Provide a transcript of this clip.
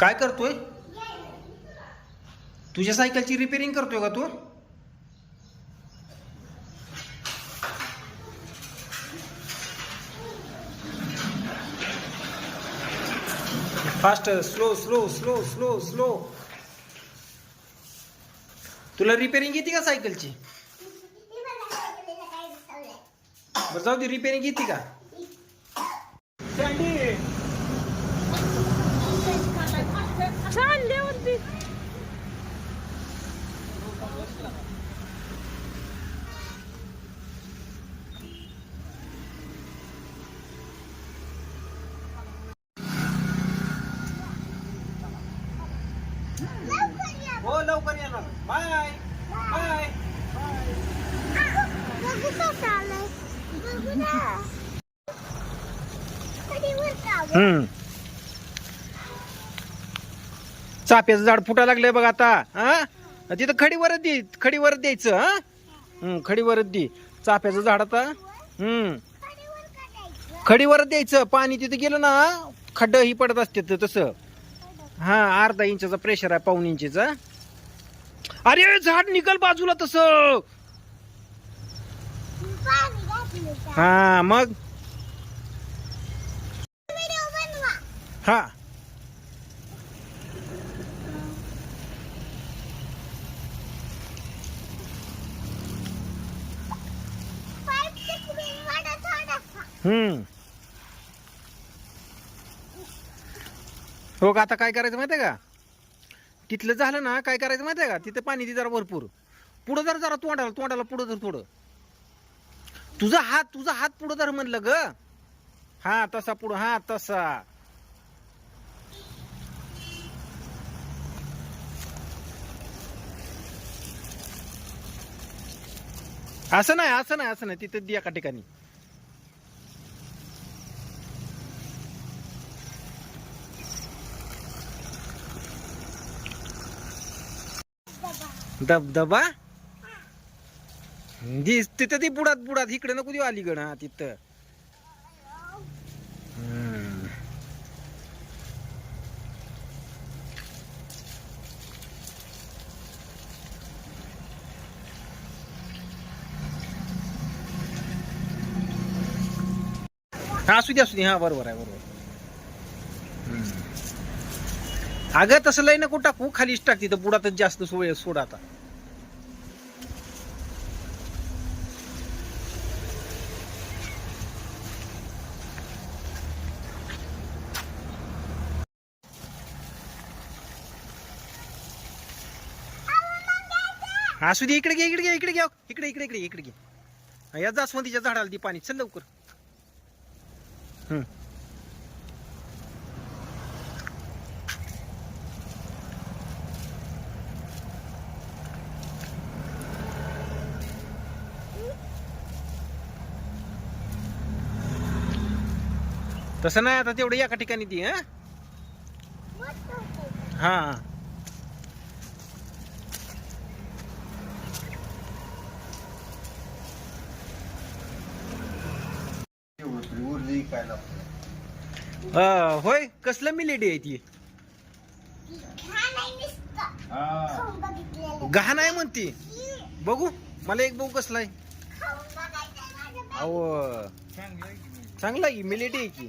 काय करतोय? तुझ्या सायकलची रिपेरिंग करतोय का तू? Fast slow slow slow slow slow तुला रिपेरिंग येते का सायकलची? बरं जाऊ दे रिपेरिंग येते का? हो लवकर येणार. बाय. बाय. हम्म. चाप्याचं झाड फुटा लागलंय बघ आता हा? तिथं खडीवरच दे खडीवरच द्यायचं हा? हम्म खडीवरच दे. चाप्याचं झाड आता हम्म. खडीवरच द्यायचं. पाणी तिथं गेलं ना खड्ड ही पडत असते तर तसं. हा अर्धा इंचाचा प्रेशर आहे पाऊन इंचीचा. अरे झाड निघल बाजूला तसं. हा मग? हा. हम्म. हो का आता काय करायचं माहितीये का? तिथलं झालं ना काय करायचं माहितीये का? तिथं पाणी दे जरा भरपूर. पुढं जरा जरा तोंडाला तोंडाला पुढं जर थोडं तुझा हात तुझा हात पुढं जर म्हणलं ग. हा तसा पुढं हा तसा. असं नाही असं नाही असं नाही. तिथं दिया एका ठिकाणी. धबधबा? दिस तिथं ती बुडात बुडात इकडे नको देऊ अलीगड हा तिथं. हा असू दे असू दे हा बरोबर आहे बरोबर हम्म. अगं तसं लय नको टाकू खालीच टाक तिथं बुडातच जास्त सोय सोड आता. असू दे इकडे घे इकडे घे इकडे घ्या इकडे इकडे इकडे इकडे घे. या जास्वंदीच्या झाडाला दी पाणी. चल लवकर. हम्म. तसं नाही आता तेवढं एका ठिकाणी ती हा? होय कसलं मिलेडी आहे ती? गहाण आहे म्हणती. बघू मला एक बघू कसला आहे. अहो चांगला आहे की मिलेडी आहे की?